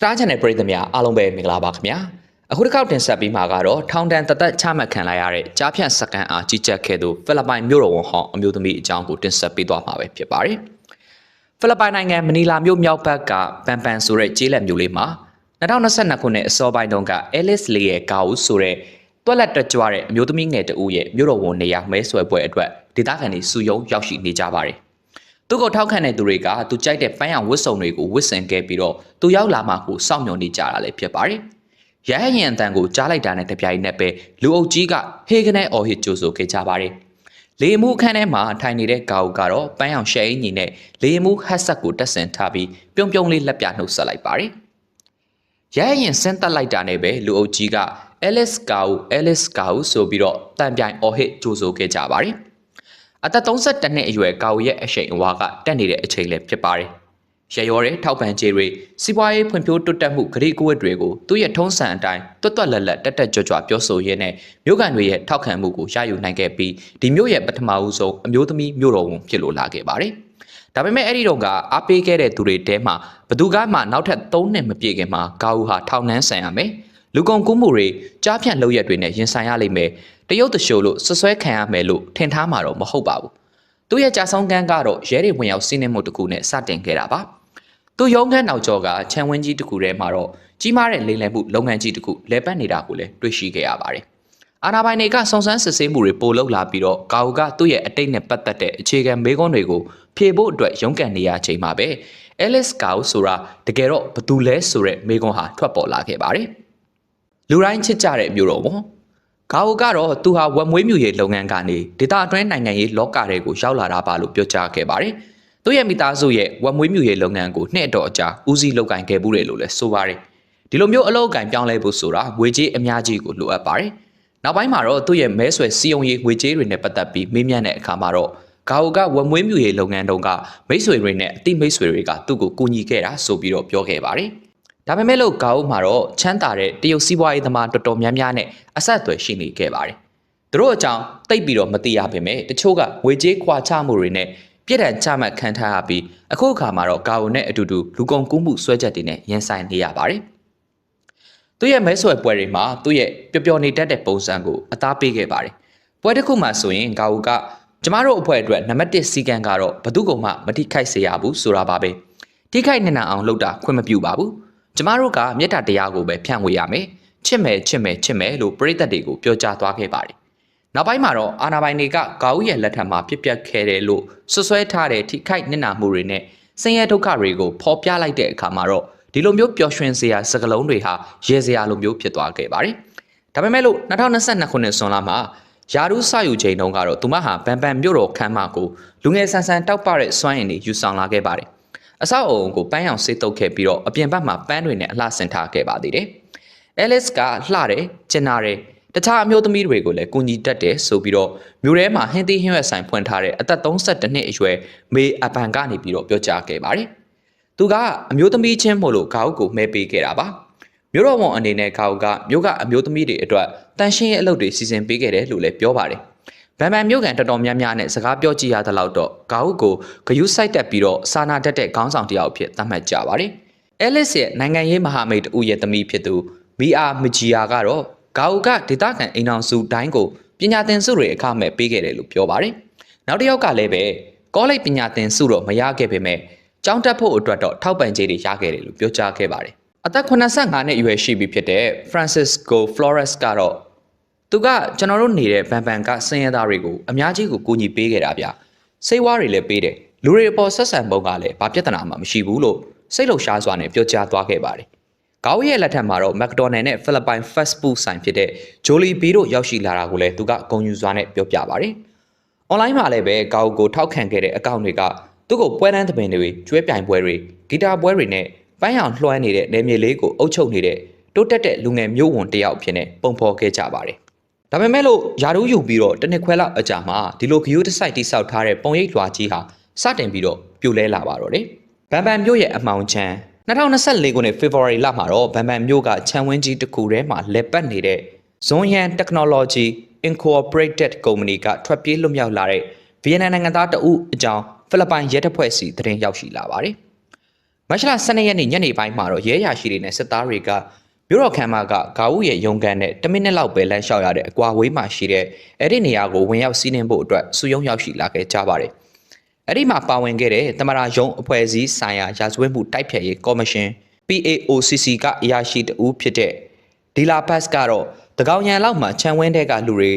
Star Channel ပရိသတ်များအားလုံးပဲမင်္ဂလာပါခင်ဗျာအခုတစ်ခေါက်တင်ဆက်ပေးမှာကတော့ထောင်တန်းတသက်ချမှတ်ခံလိုက်ရတဲ့ကြားဖြတ်စကန်အားကြီးကြပ်ခဲ့သူဖိလစ်ပိုင်မြို့တော်ဝန်ဟောင်းအမျိုးသမီးအကြောင်းကိုတင်ဆက်ပေးသွားမှာပဲဖြစ်ပါတယ်ဖိလစ်ပိုင်နိုင်ငံမနီလာမြို့မြောက်ဘက်ကပန်ပန်ဆိုတဲ့ကျေးလက်မြို့လေးမှာ2022ခုနှစ်အစောပိုင်းတုန်းက Alice Lee ရဲ့ကာဦးဆိုတဲ့တွက်လက်တက်ကြွတဲ့အမျိုးသမီးငယ်တဦးရဲ့မြို့တော်ဝန်နေရာမဲဆွယ်ပွဲအတွက်ဒေသခံတွေစုယုံရောက်ရှိနေကြပါတယ် သူ့ကိုထောက်ခံတဲ့သူတွေကသူကြိုက်တဲ့ပန်းရောင်ဝတ်စုံတွေကိုဝတ်ဆင်ခဲ့ပြီးတော့သူရောက်လာမှကိုစောင့်မျှော်နေကြတာလည်းဖြစ်ပါတယ်။ရဟယင်အတန်ကိုကြားလိုက်တာနဲ့တပြိုင်နက်ပဲလူအုပ်ကြီးကဟေးကနေအော်ဟစ်ကြိုဆိုခဲ့ကြပါတယ်။လေမှုအခန်းထဲမှာထိုင်နေတဲ့ကာအုပ်ကတော့ပန်းရောင်ရှဲအင်းကြီးနဲ့လေမှုဟတ်ဆက်ကိုတက်ဆင်ထားပြီးပြုံးပြုံးလေးလက်ပြနှုတ်ဆက်လိုက်ပါတယ်။ရဟယင်ဆင်းသက်လိုက်တာနဲ့ပဲလူအုပ်ကြီးက Alice ကာအုပ် Alice ကာအုပ်ဆိုပြီးတော့တန်ပြိုင်အော်ဟစ်ကြိုဆိုခဲ့ကြပါတယ်။ အသက်32နှစ်အရွယ်ကာဝရဲ့အရှိန်အဝါကတက်နေတဲ့အချိန်လည်းဖြစ်ပါတယ်။ရရောတဲ့ထောက်ပံ့ကြေးတွေစီးပွားရေးဖွံ့ဖြိုးတိုးတက်မှုဂရိကဝတ်တွေကိုသူ့ရဲ့ထုံးစံအတိုင်းတွတ်တွတ်လက်လက်တက်တက်ကြွကြွပြောဆိုရင်းနဲ့မြို့ကန်တွေရဲ့ထောက်ခံမှုကိုရယူနိုင်ခဲ့ပြီးဒီမြို့ရဲ့ပထမဦးဆုံးအမျိုးသမီးမြို့တော်ဝန်ဖြစ်လို့လာခဲ့ပါတယ်။ဒါပေမဲ့အဲ့ဒီတော့ကအားပေးခဲ့တဲ့သူတွေတဲမှာဘသူကမှနောက်ထပ်3နှစ်မပြည့်ခင်မှာကာဝူဟာထောင်နှန်းဆန်ရမယ်။ လူကုန်ကူးမှုတွေကြားဖြန့်လုပ်ရက်တွေနဲ့ရင်ဆိုင်ရလိမ့်မယ်တရုတ်တရှို့လို့ဆွဆွဲခံရမယ်လို့ထင်ထားမှာတော့မဟုတ်ပါဘူးသူ့ရဲ့ကြာဆုံးကန်းကတော့ရဲတွေဝင်ရောက်စီးနှင်းမှုတစ်ခုနဲ့စတင်ခဲ့တာပါသူရုံးခန်းနောက်ကျောကခြံဝင်းကြီးတစ်ခုထဲမှာတော့ကြီးမားတဲ့လိမ်လည်မှုလုပ်ငန်းကြီးတစ်ခုလဲပတ်နေတာကိုလည်းတွေ့ရှိခဲ့ရပါတယ်အာနာပိုင်တွေကစုံစမ်းစစ်ဆေးမှုတွေပိုလုပ်လာပြီးတော့ကာဝကသူ့ရဲ့အတိတ်နဲ့ပတ်သက်တဲ့အခြေခံမေးခွန်းတွေကိုဖြေဖို့အတွက်ရုန်းကန်နေရချိန်မှာပဲ Alice Gao ဆိုတာတကယ်တော့ဘသူလဲဆိုတဲ့မေးခွန်းဟာထွက်ပေါ်လာခဲ့ပါတယ် လူတိုင်းချစ်ကြတဲ့မျိုးတော်ပေါ့ဂါအိုကတော့သူဟာဝက်မွေးမြူရေးလုပ်ငန်းကနေဒေတာအတွင်းနိုင်ငံရေးလောကတွေကိုရောက်လာတာပါလို့ပြောကြားခဲ့ပါတယ်။သူ့ရဲ့မိသားစုရဲ့ဝက်မွေးမြူရေးလုပ်ငန်းကိုနှစ်အတော်အကြာဦးစီးလုပ်ကင်ခဲ့မှုတယ်လို့လည်းဆိုပါတယ်။ဒီလိုမျိုးအလုပ်အကင်ပြောင်းလဲဖို့ဆိုတာငွေကြေးအများကြီးကိုလိုအပ်ပါတယ်။နောက်ပိုင်းမှာတော့သူ့ရဲ့မဲဆွယ်စီယုံရေးငွေကြေးတွေနဲ့ပတ်သက်ပြီးမေးမြန်းတဲ့အခါမှာတော့ဂါအိုကဝက်မွေးမြူရေးလုပ်ငန်းတုန်းကမိတ်ဆွေတွေနဲ့အတိမိတ်ဆွေတွေကသူ့ကိုကူညီခဲ့တာဆိုပြီးတော့ပြောခဲ့ပါတယ်။ ဒါပေမဲ့လို့ဂါအုပ်မှာတော့ချမ်းသာတဲ့တရုတ်စီးပွားရေးသမားတော်တော်များများနဲ့အဆက်အသွယ်ရှိနေခဲ့ပါတယ်။သူတို့အကြောင်းသိပ်ပြီးတော့မသိရပါပဲ။တချို့ကငွေကြေးခွာချမှုတွေနဲ့ပြစ်ဒဏ်ချမှတ်ခံထားရပြီးအခုအခါမှာတော့ဂါအုပ်နဲ့အတူတူလူကုန်ကူးမှုဆွဲချက်တွေနဲ့ရင်ဆိုင်နေရပါတယ်။သူ့ရဲ့မဲဆွယ်ပွဲတွေမှာသူ့ရဲ့ပျော်ပျော်နေတတ်တဲ့ပုံစံကိုအသားပေးခဲ့ပါတယ်။ပွဲတစ်ခုမှဆိုရင်ဂါအုပ်ကကျမတို့အဖွဲ့အတွက်နံပါတ်1စီကံကတော့ဘသူ့ကောင်မှမထိခိုက်စေရဘူးဆိုတာပါပဲ။ထိခိုက်နေအောင်လုပ်တာခွင့်မပြုပါဘူး။ ကျမတို့ကမေတ္တာတရားကိုပဲဖြန့်ဝေရမယ်ချစ်မယ်ချစ်မယ်ချစ်မယ်လို့ပရိသတ်တွေကိုပြောကြားသွားခဲ့ပါတယ်နောက်ပိုင်းမှာတော့အာနာပိုင်တွေကဂါဦးရဲ့လက်ထက်မှာပြစ်ပြတ်ခဲ့တယ်လို့ဆွဆွဲထားတဲ့ထိခိုက်နစ်နာမှုတွေနဲ့ဆင်းရဲဒုက္ခတွေကိုဖော်ပြလိုက်တဲ့အခါမှာတော့ဒီလိုမျိုးပျော်ရွှင်စရာစကလုံးတွေဟာရဲစရာလိုမျိုးဖြစ်သွားခဲ့ပါတယ်ဒါပေမဲ့လို့2022ခုနှစ်ဇွန်လမှာယာရုစယူချိန်တုန်းကတော့သူမဟာဗန်ပန်မြို့တော်ခမ်းမကိုလူငယ်ဆန်ဆန်တောက်ပတဲ့စွမ်းရည်တွေယူဆောင်လာခဲ့ပါတယ် အဆောက်အုံကိုပန်းရောင်ဆေးတုပ်ခဲ့ပြီးတော့အပြင်ဘက်မှာပန်းတွေနဲ့အလှဆင်ထားခဲ့ပါသေးတယ်။ Alice ကလှတယ်၊ကျင်နာတယ်တခြားအမျိုးသမီးတွေကိုလည်းကူညီတတ်တယ်ဆိုပြီးတော့မြို့ထဲမှာဟင်းသီးဟင်းရွက်ဆိုင်ဖွင့်ထားတဲ့အသက်32နှစ်အရွယ်မေအပန်ကနေပြီးတော့ပြောကြားခဲ့ပါတယ်။သူကအမျိုးသမီးချင်းမို့လို့ဂါအုပ်ကိုမဲပေးခဲ့တာပါ။မြို့တော်ဝန်အနေနဲ့ဂါအုပ်ကမြို့ကအမျိုးသမီးတွေအတွက်တန်ရှင်းရဲ့အလုပ်တွေစီစဉ်ပေးခဲ့တယ်လို့လည်းပြောပါတယ်။ ဗန်ဗန်မြို့ကန်တော်တော်များများနဲ့စကားပြောကြည့်ရသလောက်တော့ဂါဟုကိုဂယုစိုက်တက်ပြီးတော့စာနာတတ်တဲ့ခေါင်းဆောင်တယောက်ဖြစ်သတ်မှတ်ကြပါတယ်။အဲလစ်ရဲ့နိုင်ငံရေးမဟာမိတ်တူရဲ့သမီးဖြစ်သူမီအာမဂျီယာကတော့ဂါဟုကဒေသခံအိမ်အောင်စုတိုင်းကိုပညာသင်စုတွေအခမဲ့ပေးခဲ့တယ်လို့ပြောပါတယ်။နောက်တစ်ယောက်ကလည်းပဲကောလိပ်ပညာသင်စုတော့မရခဲ့ပေမဲ့ကျောင်းတက်ဖို့အတွက်တော့ထောက်ပံ့ကြေးတွေရခဲ့တယ်လို့ပြောကြားခဲ့ပါတယ်။အသက်85နှစ်အရွယ်ရှိပြီဖြစ်တဲ့ Francisco Flores ကတော့ သူကကျွန်တော်တို့နေတဲ့ဗန်ဗန်ကစင်ရသားတွေကိုအများကြီးကိုကူညီပေးခဲ့တာဗျစိတ်ဝါးတွေလည်းပေးတယ်လူတွေအပေါ်ဆက်ဆံပုံကလည်းဘာပြဿနာမှမရှိဘူးလို့စိတ်လှုပ်ရှားစွာနဲ့ပြောကြားသွားခဲ့ပါတယ်ကောင်းရဲ့လက်ထက်မှာတော့မက်ဒိုနယ်နဲ့ဖိလစ်ပိုင် fast food ဆိုင်ဖြစ်တဲ့ဂျိုလီဘီတို့ရောက်ရှိလာတာကိုလည်းသူကဂုဏ်ယူစွာနဲ့ပြောပြပါတယ်။ online မှာလည်းပဲကောက်ကိုထောက်ခံခဲ့တဲ့အကောင့်တွေကသူ့ကိုပွဲတန်းသပင်တွေကျွဲပြိုင်ပွဲတွေဂီတာပွဲတွေနဲ့ပန်းရောင်လွှမ်းနေတဲ့နေမြေလေးကိုအုပ်ချုပ်နေတဲ့တိုးတက်တဲ့လူငယ်မျိုးဝန်တယောက်ဖြစ်နေပုံဖော်ခဲ့ကြပါတယ် ဒါပေမဲ့လို့ယာတို့ယူပြီးတော့တနစ်ခွဲလောက်အကြာမှာဒီလိုဂီယိုတစိုက်တိဆောက်ထားတဲ့ပုံရိပ်လွှာကြီးဟာစတင်ပြီးတော့ပြိုလဲလာပါတော့တယ်။ဘန်ဘန်မြို့ရဲ့အမှောင်ချမ်း2024ခုနှစ် February လမှာတော့ဘန်ဘန်မြို့ကခြံဝင်းကြီးတစ်ခုထဲမှာလက်ပတ်နေတဲ့ Zonyan Technology Incorporated Company ကထွက်ပြေးလွတ်မြောက်လာတဲ့ဗီယက်နမ်နိုင်ငံသားတဦးအကြောင်းဖိလစ်ပိုင်ရဲတပ်ဖွဲ့စီသတင်းရောက်ရှိလာပါတယ်။မတ်လ12ရက်နေ့ညနေပိုင်းမှာတော့ရဲရရှိတွေနဲ့စစ်သားတွေက မြို့တော်ခမ်းမကဂါဝုရဲ့ရုံကန်နဲ့10မိနစ်လောက်ပဲလမ်းလျှောက်ရတဲ့အကွာဝေးမှာရှိတဲ့အဲ့ဒီနေရာကိုဝင်ရောက်စီးနှင်ဖို့အတွက်စုယုံရောက်ရှိလာခဲ့ကြပါတယ်။အဲ့ဒီမှာပါဝင်ခဲ့တဲ့တမရာယုံအဖွဲ့အစည်းဆိုင်ရာရာဇဝတ်မှုတိုက်ဖျက်ရေးကော်မရှင် PAOCC ကအရာရှိတဦးဖြစ်တဲ့ဒီလာဘတ်ကတော့တကောင်ရန်လောက်မှာခြံဝင်းတဲ့ကလူတွေ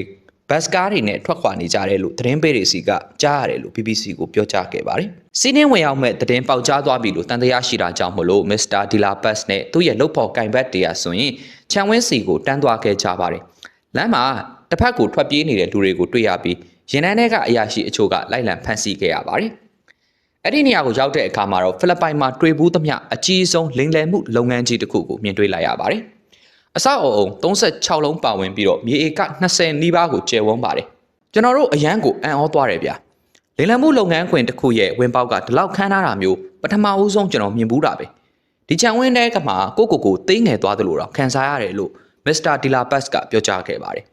ဘတ်စကားတွေနဲ့ထွက်ခွာနေကြတယ်လို့သတင်းပေးတွေစီကကြားရတယ်လို့ BBC ကိုပြောကြားခဲ့ပါတယ်။စီးနှင်းဝင်ရောက်မဲ့သတင်းပေါက်ကြားသွားပြီလို့တန်တရားရှိတာကြောင့်မလို့မစ္စတာဒီလာဘတ်နဲ့သူ့ရဲ့လုပ်ဖော်ကင်ဘတ်တရားဆိုရင်ခြံဝင်းစီကိုတန်းသွားခဲ့ကြပါတယ်။လမ်းမှာတစ်ဖက်ကိုထွက်ပြေးနေတဲ့လူတွေကိုတွေ့ရပြီးရင်နှန်းထဲကအရာရှိအချို့ကလိုက်လံဖမ်းဆီးခဲ့ရပါတယ်။အဲ့ဒီနေရာကိုရောက်တဲ့အခါမှာတော့ဖိလစ်ပိုင်မှာတွေ့ဘူးသမျှအကြီးဆုံးလိမ်လည်မှုလုပ်ငန်းကြီးတစ်ခုကိုမြင်တွေ့လိုက်ရပါတယ်။ အဆောက်အအုံ36လုံးပါဝင်ပြီးတော့မြေဧက20နီးပါးကိုကျယ်ဝန်းပါတယ်ကျွန်တော်တို့အရန်ကိုအံ့ဩသွားတယ်ဗျာလိမ်လည်မှုလုပ်ငန်းခွင်တစ်ခုရဲ့ဝင်ပေါက်ကဒီလောက်ခန်းထားတာမျိုးပထမဦးဆုံးကျွန်တော်မြင်ဘူးတာပဲဒီချန်ဝင်းတဲ့ကမှာကိုကိုကိုသိငယ်သွားသလိုတော့ခံစားရတယ်လို့မစ္စတာဒီလာဘတ်ကပြောကြားခဲ့ပါတယ်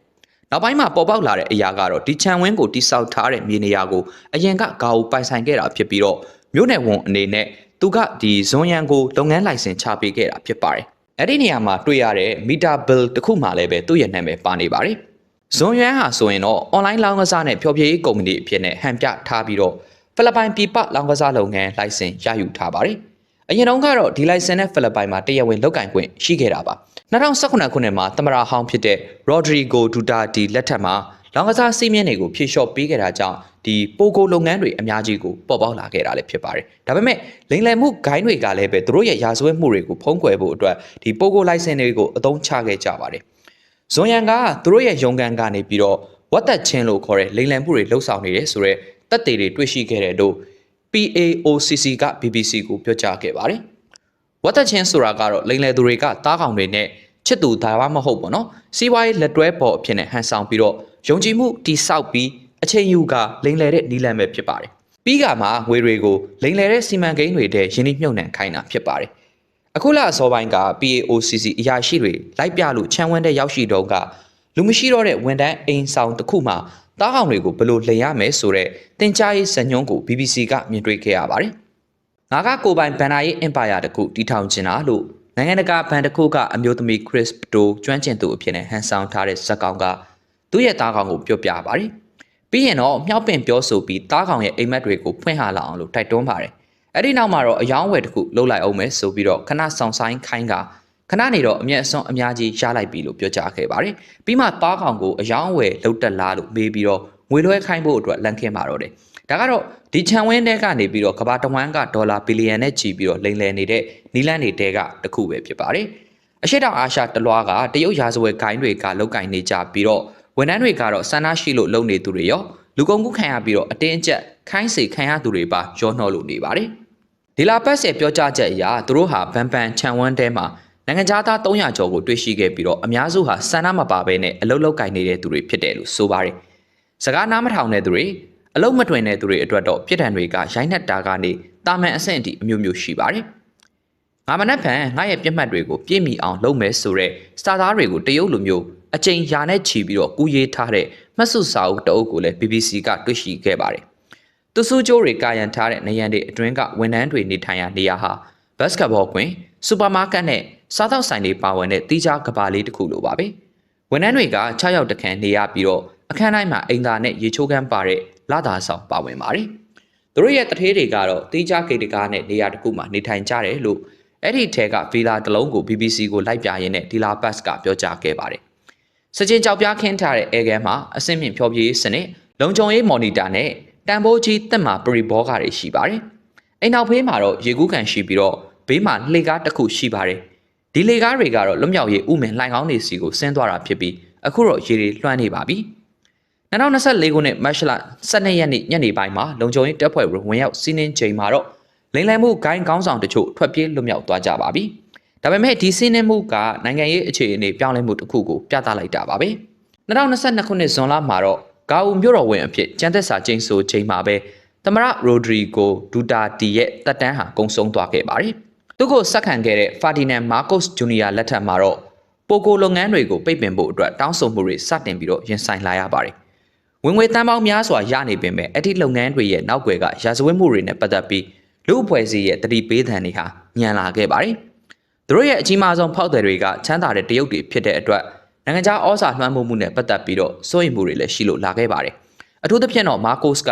နောက်ပိုင်းမှာပေါ်ပေါက်လာတဲ့အရာကတော့ဒီချန်ဝင်းကိုတိစောက်ထားတဲ့မြေနေရာကိုအရင်ကဂါအူပိုင်ဆိုင်ခဲ့တာဖြစ်ပြီးတော့မြို့နယ်ဝန်အနေနဲ့သူကဒီဇွန်ရန်ကိုလုပ်ငန်းလိုင်စင်ချပေးခဲ့တာဖြစ်ပါတယ် အဲ့ဒီနေရာမှာတွေ့ရတဲ့မီတာဘယ်တစ်ခုမှလည်းပဲသူ့ရဲ့နာမည်ပါနေပါတယ်။ဇွန်ယွမ်ဟာဆိုရင်တော့ online လောင်းကစားနဲ့ဖျော်ဖြေရေးကုမ္ပဏီအဖြစ်နဲ့ဟန်ပြထားပြီးတော့ဖိလစ်ပိုင်ပြည်ပလောင်းကစားလုပ်ငန်းလိုင်စင်ရယူထားပါတယ်။အရင်တုန်းကတော့ဒီလိုင်စင်နဲ့ဖိလစ်ပိုင်မှာတရားဝင်လုပ်ကင်ခွင့်ရှိခဲ့တာပါ။2018ခုနှစ်မှာသမရာဟောင်းဖြစ်တဲ့ Rodrigo Duterte လက်ထက်မှာလောင်းကစားစီးမြင့်တွေကိုဖြေလျှော့ပေးခဲ့တာကြောင့် ဒီပိုကိုလုပ်ငန်းတွေအများကြီးကိုပေါ်ပေါက်လာခဲ့တာလည်းဖြစ်ပါတယ်။ဒါပေမဲ့လိမ်လည်မှုဂိုင်းတွေကလည်းပဲသူတို့ရဲ့ရာဇဝတ်မှုတွေကိုဖုံးကွယ်ဖို့အတွက်ဒီပိုကိုလိုင်စင်တွေကိုအသုံးချခဲ့ကြပါတယ်။ဇွန်ယန်ကသူတို့ရဲ့ရုံကန်ကနေပြီးတော့ဝတ်သက်ချင်းလို့ခေါ်တဲ့လိမ်လည်မှုတွေလှုပ်ဆောင်နေတယ်ဆိုတော့တက်တေတွေတွေ့ရှိခဲ့တယ်လို့ PAOCC က BBC ကိုပြောကြားခဲ့ပါတယ်။ဝတ်သက်ချင်းဆိုတာကတော့လိမ်လည်သူတွေကတားကောင်တွေနဲ့ချစ်သူဒါမှမဟုတ်ပေါ့နော်စီးပွားရေးလက်တွဲပေါ်အဖြစ်နဲ့ဟန်ဆောင်ပြီးတော့ယုံကြည်မှုတိဆောက်ပြီး အချိန်ယူကလိန်လယ်တဲ့နီလန်ပဲဖြစ်ပါတယ်။ပြီးကမှငွေတွေကိုလိန်လယ်တဲ့စီမံကိန်းတွေတဲ့ယင်းနှိမ့်နှံခိုင်းတာဖြစ်ပါတယ်။အခုလအစောပိုင်းက PAOCC အရာရှိတွေလိုက်ပြလို့ခြံဝန်းတဲ့ရောက်ရှိတော့ကလူမရှိတော့တဲ့ဝန်တန်းအိမ်ဆောင်တစ်ခုမှတားကောင်တွေကိုဘယ်လိုလှင်ရမယ်ဆိုတော့တင် जा ရေးဇညုံးကို BBC ကမြင်တွေ့ခဲ့ရပါတယ်။ငါကကိုပိုင်ဘန်နာရေးအင်ပါယာတစ်ခုတီထောင်ချင်တာလို့နိုင်ငံတကာဘဏ်တစ်ခုကအမျိုးသမီး Chris Pto ကျွမ်းကျင်သူအဖြစ်နဲ့ဟန်ဆောင်ထားတဲ့ဇက်ကောင်ကသူ့ရဲ့သားကောင်ကိုပြောပြပါတယ်။ ပြီးရင်တော့မြောက်ပင်ပြောဆိုပြီးသားကောင်ရဲ့အိမ်မက်တွေကိုဖွင့်ဟလာအောင်လို့တိုက်တွန်းပါတယ်။အဲ့ဒီနောက်မှာတော့အယောင်းဝယ်တစ်ခုလှုပ်လိုက်အောင်မယ်ဆိုပြီးတော့ခဏဆောင်ဆိုင်ခိုင်းကခဏနေတော့အမျက်အစွန်းအများကြီးရလိုက်ပြီလို့ပြောကြားခဲ့ပါတယ်။ပြီးမှသားကောင်ကိုအယောင်းဝယ်လှုပ်တက်လာလို့မေးပြီးတော့ငွေလွှဲခိုင်းဖို့အတွက်လန့်ခင်းပါတော့တယ်။ဒါကတော့ဒီခြံဝင်းတဲကနေပြီးတော့ကဘာတဝမ်းကဒေါ်လာဘီလီယံနဲ့ချီပြီးတော့လိမ်လည်နေတဲ့နီလန်းတွေတဲကတခုပဲဖြစ်ပါတယ်။အရှိတောင်အာရှတလွားကတရုတ်ရာဇဝယ်ဂိုင်းတွေကလောက်ကင်နေကြပြီးတော့ ဝန်ထမ်းတွေကတော့ဆန္ဒရှိလို့လုံနေသူတွေရောလူကုန်ကူးခံရပြီးတော့အတင်းအကျပ်ခိုင်းစေခံရသူတွေပါရောနှောလို့နေပါတယ်။ဒီလာပတ်ရဲ့ပြောကြားချက်အရသူတို့ဟာဗန်ပန်ခြံဝန်းတဲမှာနိုင်ငံသား300ကျော်ကိုတွေ့ရှိခဲ့ပြီးတော့အများစုဟာဆန္ဒမပါဘဲနဲ့အလုတ်လောက်ကင်နေတဲ့သူတွေဖြစ်တယ်လို့ဆိုပါတယ်။စကားနားမထောင်တဲ့သူတွေအလုတ်မတွင်တဲ့သူတွေအတွက်တော့ပြစ်ဒဏ်တွေကရိုင်းနှက်တာကနေတာမန်အဆင့်အထိအမျိုးမျိုးရှိပါတယ်။ငါမနက်ဖြန်ငါရဲ့ပြစ်မှတ်တွေကိုပြည့်မီအောင်လုပ်မယ်ဆိုတော့စတာသားတွေကိုတရုတ်လူမျိုး အကြိမ်ရာနဲ့ချီပြီးတော့ကူးရေးထားတဲ့မှတ်စုစာအုပ်တအုပ်ကိုလည်း BBC ကတွေ့ရှိခဲ့ပါတယ်။သူစုကျိုးတွေကာယံထားတဲ့နေရန်တွေအတွင်းကဝန်ထမ်းတွေနေထိုင်ရာနေရာဟာဘတ်စကတ်ဘောကွင်းစူပါမားကတ်နဲ့စားသောက်ဆိုင်တွေပါဝင်တဲ့တီးခြားကဘာလေးတစ်ခုလိုပါပဲ။ဝန်ထမ်းတွေက6ယောက်တခန့်နေရပြီးတော့အခန်းတိုင်းမှာအိမ်သာနဲ့ရေချိုးခန်းပါတဲ့လာသာဆောင်ပါဝင်ပါတယ်။သူတို့ရဲ့တထေးတွေကတော့တီးခြားဂိတ်တကားနဲ့နေရာတစ်ခုမှာနေထိုင်ကြတယ်လို့အဲ့ဒီထဲကဗီလာတစ်လုံးကို BBC ကိုလိုက်ပြရင်းနဲ့ဒီလာဘတ်ကပြောကြားခဲ့ပါတယ် စကြင်ကြောက်ပြားခင်းထားတဲ့အဲကဲမှာအဆင့်မြင့်ဖြောပြရေးစနစ်လုံခြုံရေးမော်နီတာနဲ့တန်ဖိုးကြီးတက်မှာပရိဘောဂါတွေရှိပါတယ်။အိမ်နောက်ဖေးမှာတော့ရေကူးကန်ရှိပြီးတော့ဘေးမှာလှေကားတစ်ခုရှိပါတယ်။ဒီလှေကားတွေကတော့လွတ်မြောက်ရေးဥမင်လှိုင်ကောင်းနေစီကိုဆင်းသွားတာဖြစ်ပြီးအခုတော့ရေတွေလွှမ်းနေပါပြီ။2024ခုနှစ်မတ်လ12ရက်နေ့ညနေပိုင်းမှာလုံခြုံရေးတပ်ဖွဲ့ဝင်ရောက်စီးနင်းချိန်မှာတော့လိမ့်လည်မှုဂိုင်းကောင်းဆောင်တချို့ထွက်ပြေးလွတ်မြောက်သွားကြပါပြီ။ ဒါပေမဲ့ဒီစီးနှင်းမှုကနိုင်ငံရေးအခြေအနေပြောင်းလဲမှုတစ်ခုကိုပြသလိုက်တာပါပဲ2022ခုနှစ်ဇွန်လမှာတော့ဂါအူမြို့တော်ဝင်အဖြစ်ကျန်းသက်စာကျင်းဆိုချိန်မှာပဲသမရရိုဒရီဂိုဒူတာတီရဲ့တက်တန်းဟာကုံဆုံးသွားခဲ့ပါတယ်သူ့ကိုဆက်ခံခဲ့တဲ့ဖာဒီနန်မာကုစ်ဂျူနီယာလက်ထက်မှာတော့ပိုကိုလုပ်ငန်းတွေကိုပိတ်ပင်ဖို့အတွက်တောင်းဆိုမှုတွေစတင်ပြီးတော့ရင်ဆိုင်လာရပါတယ်ဝင်ငွေတန်ပေါင်းများစွာရနေပင်ပဲအဲ့ဒီလုပ်ငန်းတွေရဲ့နောက်ွယ်ကရာဇဝတ်မှုတွေနဲ့ပတ်သက်ပြီးလူအဖွဲ့အစည်းရဲ့တတိပေးသံတွေဟာညံလာခဲ့ပါတယ်။ သူတို့ရဲ့အကြီးမားဆုံးဖောက်တယ်တွေကချမ်းသာတဲ့တရုတ်တွေဖြစ်တဲ့အတွက်နိုင်ငံခြားဩဇာလွှမ်းမိုးမှုနဲ့ပတ်သက်ပြီးတော့စိုးရိမ်မှုတွေလည်းရှိလို့လာခဲ့ပါတယ်။အထူးသဖြင့်တော့မာကိုစ်က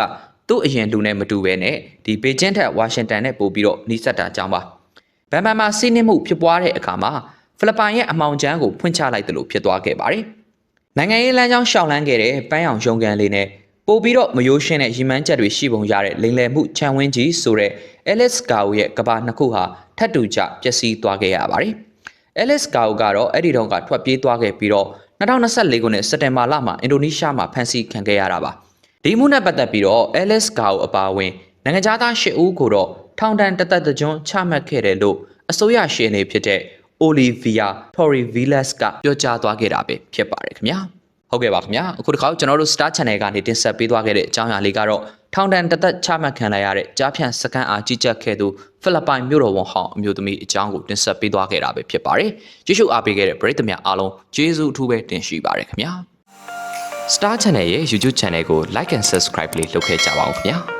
သူ့အရင်လူနဲ့မတူဘဲနဲ့ဒီဘေကျင်းထက်ဝါရှင်တန်နဲ့ပို့ပြီးတော့နှိစက်တာကြောင်းပါ။ဘန်ဘန်မှာစီးနှင်းမှုဖြစ်ပွားတဲ့အခါမှာဖိလစ်ပိုင်ရဲ့အမောင်ချမ်းကိုဖွင့်ချလိုက်တယ်လို့ဖြစ်သွားခဲ့ပါတယ်။နိုင်ငံရေးလမ်းကြောင်းရှောင်လန်းခဲ့တဲ့ပန်းအောင်ရုံကန်လေးနဲ့ ပို့ပြီးတော့မယိုးရှင်းတဲ့ရီမန်းချက်တွေရှိပုံရတဲ့လိန်လယ်မှုခြံဝင်းကြီးဆိုတဲ့ Alice Gao ရဲ့ကဘာနှစ်ခုဟာထပ်တူကျပျက်စီးသွားခဲ့ရပါတယ်။ Alice Gao ကတော့အဲ့ဒီတုန်းကထွက်ပြေးသွားခဲ့ပြီးတော့2024ခုနှစ်စက်တင်ဘာလမှာအင်ဒိုနီးရှားမှာဖမ်းဆီးခံခဲ့ရတာပါ။ဒီမှုနဲ့ပတ်သက်ပြီးတော့ Alice Gao အပါအဝင်နိုင်ငံခြားသား၈ဦးကိုတော့ထောင်ဒဏ်တစ်သက်တစ်ကျွန်းချမှတ်ခဲ့တယ်လို့အစိုးရရှေ့နေဖြစ်တဲ့ Olivia Torrivillas ကပြောကြားသွားခဲ့တာပဲဖြစ်ပါတယ်ခင်ဗျာ ဟုတ်ကဲ့ပါခင်ဗျာအခုတစ်ခါကျွန်တော်တို့ Star Channel ကနေတင်ဆက်ပေးသွားခဲ့တဲ့အကြောင်းအရာလေးကတော့ထောင်ဒဏ်တစ်သက်ချမှတ်ခံလိုက်ရတဲ့ကြားဖြန့်စကန်အားကြီးကြပ်ခဲ့သူဖိလစ်ပိုင်မြို့တော်ဝန်ဟောင်းအမျိုးသမီးအကြောင်းကိုတင်ဆက်ပေးသွားခဲ့တာပဲဖြစ်ပါတယ်ကျေးဇူးအားပေးခဲ့တဲ့ပရိသတ်များအားလုံးကျေးဇူးအထူးပဲတင်ရှိပါတယ်ခင်ဗျာ Star Channel ရဲ့ YouTube Channel ကို Like and Subscribe လေးလုပ်ခဲ့ကြပါဦးခင်ဗျာ